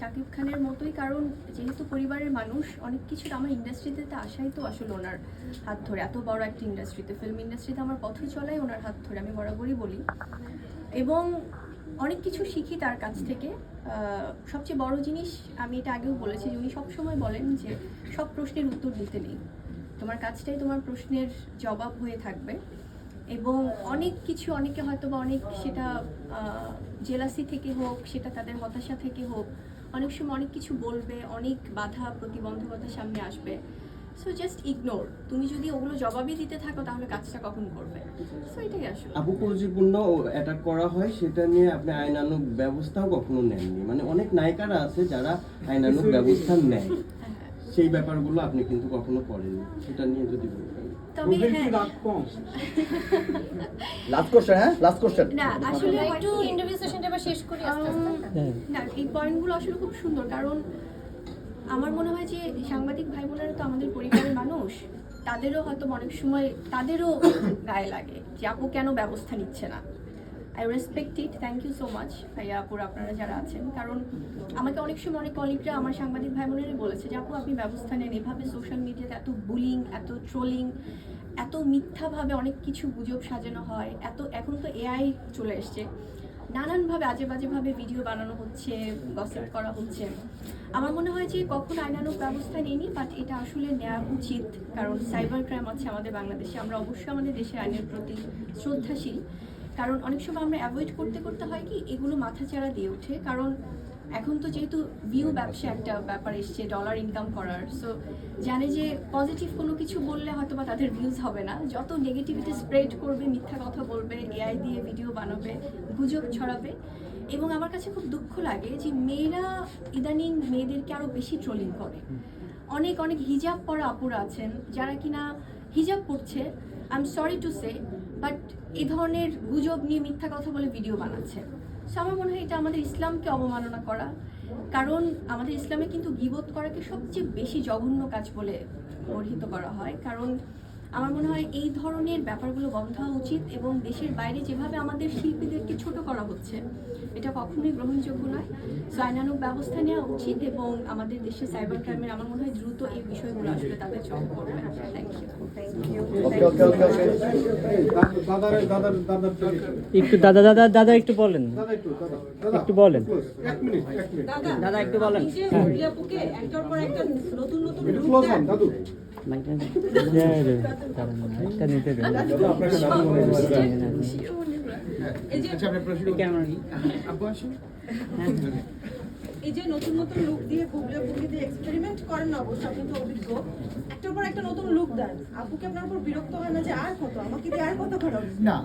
শাকিব খানের মতোই, কারণ যেহেতু পরিবারের মানুষ, অনেক কিছু আমার ইন্ডাস্ট্রিতে তো আসাই তো আসলে ওনার হাত ধরে। এত বড় একটা ইন্ডাস্ট্রিতে ফিল্ম ইন্ডাস্ট্রিতে আমার পথ চলাই ওনার হাত ধরে, আমি বরাবরই বলি। এবং অনেক কিছু শিখি তার কাছ থেকে। সবচেয়ে বড় জিনিস আমি এটা আগেও বলেছি যে উনি সবসময় বলেন যে সব প্রশ্নের উত্তর দিতে নেই। তোমার কাজটাই তোমার প্রশ্নের জবাব হয়ে থাকবে। এবং অনেক কিছু অনেকে হয়তো বা অনেক সেটা জেলাসি থেকে হোক, সেটা তাদের হতাশা থেকে হোক অনেক সময় অনেক কিছু বলবে অনেক বাধা প্রতিবন্ধকতার সামনে আসবে। সো জাস্ট ইগনোর তুমি যদি ওগুলো জবাবই দিতে থাকো তাহলে কাজটা কখন করবে? সো এটাই আসলে। আপু পরিচিপূর্ণ অ্যাটাক করা হয় সেটা নিয়ে আপনি আইনানুক ব্যবস্থাও কখনো নেননি। মানে অনেক নায়িকারা আছে যারা আইনানুক ব্যবস্থা নেয়। সেই ব্যাপারগুলো আপনি কিন্তু কখনো করেননি। সেটা নিয়ে যদি বলতেন। তবে হ্যাঁ। লাস্ট কোশ্চেন হ্যাঁ? লাস্ট কোশ্চেন না আসলে একটু শেষ করি আস্তে আস্তে। না এই পয়েন্টগুলো আসলে খুব সুন্দর কারণ আমার মনে হয় যে সাংবাদিক ভাই বোনেরা তো আমাদের পরিবারের মানুষ তাদেরও হয়তো অনেক সময় তাদেরও গায়ে লাগে যে আপু কেন ব্যবস্থা নিচ্ছে না। I respect it thank you so much ভাইয়া আপুর আপনারা যারা আছেন। কারণ আমাকে অনেক সময় অনেক কলিগরা আমার সাংবাদিক ভাই বোনেরই বলেছে যে আপু আপনি ব্যবস্থা নেন এভাবে সোশ্যাল মিডিয়াতে এত বুলিং এত ট্রোলিং এত মিথ্যাভাবে অনেক কিছু গুজব সাজানো হয় এত এখন তো এআই চলে এসছে। নানানভাবে আজে বাজেভাবে ভিডিও বানানো হচ্ছে গসিপ করা হচ্ছে। আমার মনে হয় যে কখন আইনানুক ব্যবস্থা নেয়নি বাট এটা আসলে নেওয়া উচিত, কারণ সাইবার ক্রাইম আছে আমাদের বাংলাদেশে। আমরা অবশ্যই আমাদের দেশের আইনের প্রতি শ্রদ্ধাশীল। কারণ অনেক সময় আমরা অ্যাভয়েড করতে করতে হয় কি এগুলো মাথাচাড়া দিয়ে ওঠে। কারণ এখন তো যেহেতু ভিউ ব্যবসা একটা ব্যাপার এসছে ডলার ইনকাম করার। সো জানে যে পজিটিভ কোনো কিছু বললে হয়তো বা তাদের ভিউজ হবে না। যত নেগেটিভিটি স্প্রেড করবে মিথ্যা কথা বলবে এআই দিয়ে ভিডিও বানাবে গুজব ছড়াবে। এবং আমার কাছে খুব দুঃখ লাগে যে মেয়েরা ইদানিং মেয়েদেরকে আরও বেশি ট্রোলিং করে। অনেক অনেক হিজাব পরা আপুরা আছেন যারা কিনা হিজাব পড়ছে I am sorry to say but এই ধরনের গুজব নিয়ে মিথ্যা কথা বলে ভিডিও বানাচ্ছে। সো আমার মনে হয় এটা আমাদের ইসলামকে অবমাননা করা, কারণ আমাদের ইসলামে কিন্তু গিবোধ করাকে সবচেয়ে বেশি জঘন্য কাজ বলে অর্হিত করা হয়। কারণ আমার মনে হয় এই ধরনের ব্যাপারগুলো বন্ধ হওয়া উচিত এবং দেশের বাইরে যেভাবে আমাদের শিল্পীদেরকে ছোট করা হচ্ছে এটা কখনোই গ্রহণযোগ্য নয়। সো আইনানুক ব্যবস্থা নেওয়া উচিত এবং আমাদের দেশে সাইবার ক্রাইমের আমার মনে হয় দ্রুত এই বিষয়গুলো আসলে তাদের চক করবে। থ্যাংক ইউ একটু দাদা দাদা দাদা একটু বলেন। একটু দাদা দাদা একটু বলেন। দাদা একটু বলেন। এই যে রিয়াপুকে একটার পর একটা নতুন নতুন দাদু হয় এই যে নতুন নতুন লুক দিয়ে বুবলিয়াপুকে দিয়ে এক্সপেরিমেন্ট করেন অবশ্য অভিজ্ঞ একটার পর একটা নতুন লুক দেন আপুকে আপনার উপর বিরক্ত হয় না যে আর কত আমাকে দিয়ে আর কত খারাপ না